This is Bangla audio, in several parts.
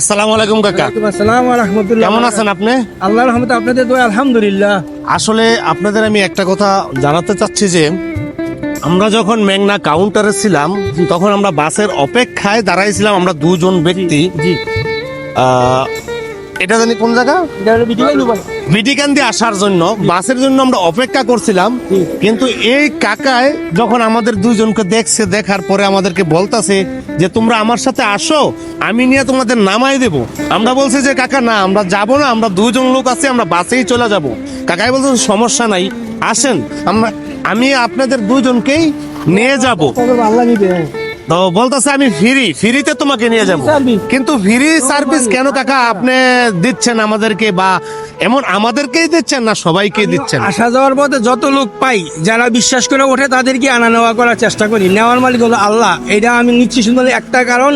আসসালামু আলাইকুম কাকা। আসসালাম আলহামদুলিল্লাহ রাহমাতুল্লাহ। কেমন আছেন আপনি? আল্লাহর রহমতে আপনাদের দোয়া আলহামদুলিল্লাহ। আসলে আপনাদের আমি একটা কথা জানাতে চাচ্ছি যে আমরা যখন মেঘনা কাউন্টারে ছিলাম তখন আমরা বাসের অপেক্ষায় দাঁড়াইছিলাম আমরা দুজন ব্যক্তি। জি। এটা জানি কোন জায়গা? বিটিকান দিয়ে আসার জন্য বাসের জন্য আমরা অপেক্ষা করছিলাম কিন্তু এই কাকায় যখন আমাদের দুইজনকে দেখছে দেখার পরে আমাদেরকে বলতাছে যে তোমরা আমার সাথে আসো আমি নিয়ে তোমাদের নামাই দেব। আমরা বলছি যে কাকা না আমরা যাব না আমরা দুইজন লোক আছি আমরা বাসেই চলে যাব। কাকাই বলছে সমস্যা নাই আসেন আমরা আমি আপনাদের দুইজনকেই নিয়ে যাব। আল্লাহ তো বলতেছে আমি ফ্রি ফ্রিতে তোমাকে নিয়ে যাব। কিন্তু ফ্রি সার্ভিস কেন কাকা? আপনি দিচ্ছেন আমাদেরকে বা এমন আমাদেরকেই দিচ্ছেন না সবাইকে দিচ্ছেন? আসা যাওয়ার পথে যত লোক পাই যারা বিশ্বাস করে ওঠে তাদেরকে আনা নেওয়া করার চেষ্টা করি। নেওয়ার মালিক হলো আল্লাহ। এটা আমি নিচ্ছি শুধু একটা কারণ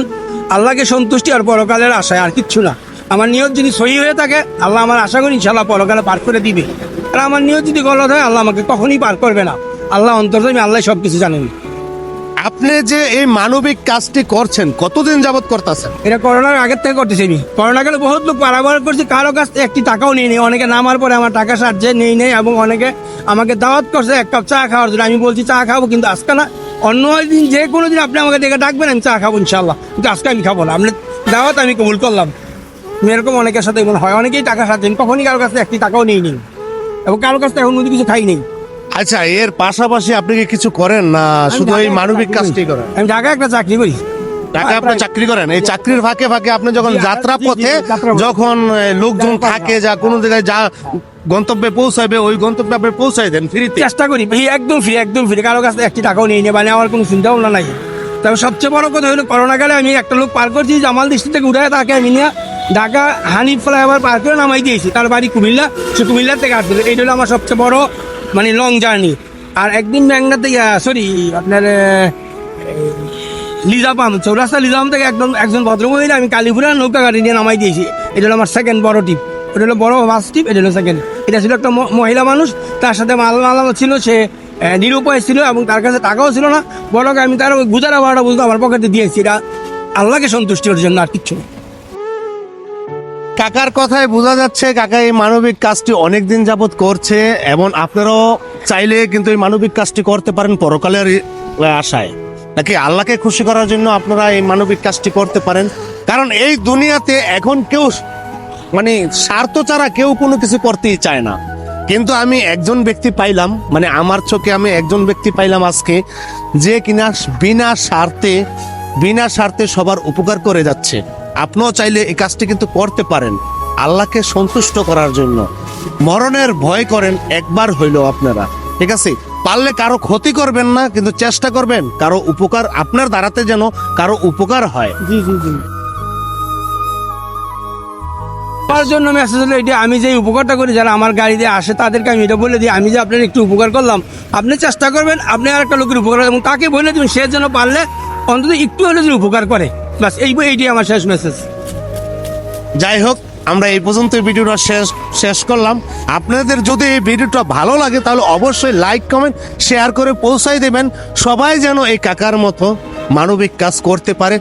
আল্লাহকে সন্তুষ্টি আর পরকালের আশায় আর কিচ্ছু না। আমার নিয়ত যদি সহি হয়ে থাকে আল্লাহ আমার আশা করি ইনশাল্লাহ পরকালে পার করে দিবে। আর আমার নিয়ত যদি গলত হয় আল্লাহ আমাকে কখনই পার করবে না। আল্লাহ অন্তর্জামী আল্লাহ সব কিছু জানেন। আপনি যে এই মানবিক কাজটি করছেন, কতদিন যাবত করতেছেন? এটা করোনার আগের থেকে করতেছি আমি। করোনা কালে বহুত লোক পারাবার করছি, কারও কাছ থেকে একটি টাকাও নিয়ে নেই। অনেকে নামার পরে আমার টাকা সাহায্যে নেই নেই এবং অনেকে আমাকে দাওয়াত করছে, এক কাপ চা খাওয়ার জন্য। আমি বলছি, চা খাব, কিন্তু আজকে না, অন্য দিন যে কোনো দিন আপনি আমাকে দেখে ডাকবেন, আমি চা খাব ইনশাল্লাহ কিন্তু আজকে আমি খাব না। আপনি দাওয়াত আমি কবুল করলাম। এরকম অনেকের সাথে, মনে হয় অনেকেই টাকা সাহায্য কখনই কারোর কাছ একটি টাকাও নেই নি এবং কারোর কাছ এখন কিছু খাই নেই। আচ্ছা এর পাশাপাশি আপনি কি কিছু করেন না শুধু এই মানবিক কাজটি করি। করেন? আমি ঢাকায় একটা চাকরি করি। টাকা আপনি চাকরি করেন? এই চাকরির ফাঁকে ফাঁকে আপনি যখন যাত্রা পথে যখন লোকজন থাকে যা কোনো জায়গায় যা গন্তব্যে পৌঁছাবে ওই গন্তব্যে আপনি পৌঁছাই দেন ফ্রিতে। চেষ্টা করি। ফ্রি একদম ফ্রি একদম ফ্রি। কারও কাছে একটি টাকাও নিয়ে নেই মানে আমার কোনো চিন্তা ভাবনা নাই। তবে সবচেয়ে বড় কথা হলো করোনা কালে আমি একটা লোক পার করছি জামাল দৃষ্টি থেকে উঠে তাকে আমি নিয়ে ঢাকা হানিফ ফ্লাইওভার পার করে নামাই দিয়েছি। তার বাড়ি কুমিল্লা সে কুমিল্লার থেকে আসছিল। এইটা হলো আমার সবচেয়ে বড় মানে লং জার্নি আর একদিন ম্যাংনা থেকে সরি আপনার লিজাপাম চৌরাস্তা লিজাপাম থেকে একদম একজন ভদ্রমহিলা আমি কালীপুরা নৌকা গাড়ি নিয়ে নামাই দিয়েছি। এটা হলো আমার সেকেন্ড বড় টিপ এটা হলো বড় ফার্স্ট টিপ এটা হলো সেকেন্ড এটা ছিল একটা মহিলা মানুষ, তার সাথে মাল মালানো ছিল, সে নিরুপায় ছিল এবং তার কাছে টাকাও ছিল না। বড় আমি তার গুজারা ভাড়া বলতে আমার পকেটে দিয়েছি। এটা আল্লাহকে সন্তুষ্টির জন্য আর কিচ্ছু না। কাকার কথায় বোঝা যাচ্ছে কাকা, এই মানবিক কাজটি অনেক দিন যাবত করছে এবং আপনারাও চাইলে কিন্তু এই মানবিক কাজটি করতে পারেন পরকালের আশায়। নাকি আল্লাহকে খুশি করার জন্য আপনারা এই মানবিক কাজটি করতে পারেন? কারণ এই দুনিয়াতে এখন কেউ মানে স্বার্থ ছাড়া কেউ কোনো কিছু করতেই চায় না। কিন্তু আমি একজন ব্যক্তি পাইলাম মানে আমার চোখে আমি একজন ব্যক্তি পাইলাম আজকে, যে কিনা বিনা স্বার্থে বিনা স্বার্থে সবার উপকার করে যাচ্ছে। আপনিও চাইলে এই কাজটি কিন্তু করতে পারেন আল্লাহকে সন্তুষ্ট করার জন্য। মরণের ভয় করেন একবার হইল আপনারা। ঠিক আছে? পারলে কারও ক্ষতি করবেন না, কিন্তু চেষ্টা করবেন। কারও উপকার আপনার দ্বারাতে যেন কারও উপকার হয়। জি জি জি। তার জন্য মেসেজ হলো এটা, আমি যে উপকারটা করি, যারা আমার গাড়িতে আসে, তাদেরকে আমি এটা বলে দিই, আমি যে আপনার একটু উপকার করলাম, আপনি চেষ্টা করবেন, আপনি আর একটা লোকের উপকার এবং তাকে বলে দিবেন, সে যেন পারলে অন্তত একটু হলে যেন উপকার করে। বাস, এই এইটাই আমার শেষ মেসেজ যাই হোক, আমরা এই পর্যন্ত ভিডিওটা শেষ শেষ করলাম। আপনাদের যদি এই ভিডিওটা ভালো লাগে, তাহলে অবশ্যই লাইক কমেন্ট শেয়ার করে পৌঁছাই দেবেন। সবাই যেন এই কাকার মতো মানবিক কাজ করতে পারে।